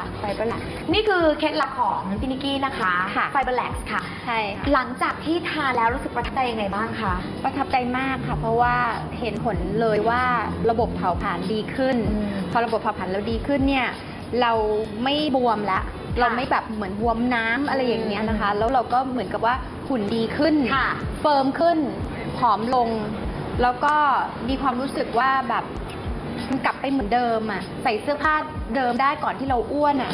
ค่ะ ไฟเบอร์แลกนี่คือเคล็ดลับของพี่นิกกี้นะคะค่ะ ไฟเบอร์แลกค่ะ ใช่ค่ะ หลังจากที่ทานแล้วรู้สึกประทับใจยังไงบ้างคะ ประทับใจมากค่ะ เพราะว่าเห็นผลเลยว่าระบบเผาผลาญดีขึ้น อืมพอระบบเผาผลาญเราดีขึ้นเนี่ย เราไม่บวมละเราไม่แบบเหมือนบวมน้ำอะไรอย่างเงี้ยนะคะแล้วเราก็เหมือนกับว่าหุ่นดีขึ้นค่ะเฟิร์มขึ้นผอมลง แล้วก็มีความรู้สึกว่าแบบ มันกลับไปเหมือนเดิมอะใส่เสื้อผ้าเดิมได้ก่อนที่เราอ้วนอะ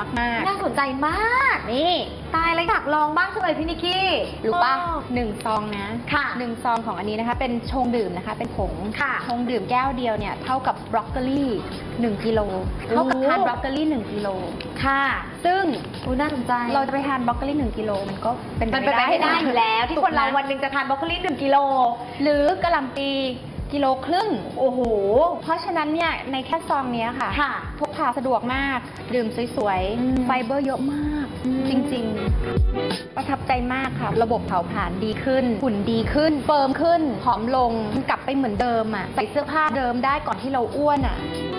มากน่าสนใจมากๆ นี่ ตายเลยอยากลองบ้างจังเลยพี่นิกกี้ รู้ป่ะอ๋อหนึ่งซองนะค่ะหนึ่งซองของอันนี้นะคะ เป็นชงดื่มนะคะ เป็นผงค่ะชงดื่มแก้วเดียวเนี่ยเท่ากับบรอกโคลีหนึ่งกิโลเท่ากับโอ้ทานบรอกโคลีหนึ่งกิโลค่ะ ซึ่งอุ้ยน่าสนใจเราจะไปทานบรอกโคลีหนึ่งกิโลมันก็เป็นมันเป็นไปไม่ได้อยู่แล้ว ที่คนเราวันหนึ่งจะทานบรอกโคลีหนึ่งกิโล หรือกะหล่ำปี กิโลครึ่ง โอ้โห เพราะฉะนั้นเนี่ยในแค่ซองเนี้ยค่ะ ค่ะ พกพาสะดวกมาก ดื่มสวยอืมๆ ไฟเบอร์เยอะมาก อืม จริงๆ ประทับใจมากค่ะ ระบบเผาผลาญดีขึ้น หุ่นดีขึ้น เฟิร์มขึ้น ผอมลงมันกลับไปเหมือนเดิมอะ ใส่เสื้อผ้าเดิมได้ก่อนที่เราอ้วนอะอ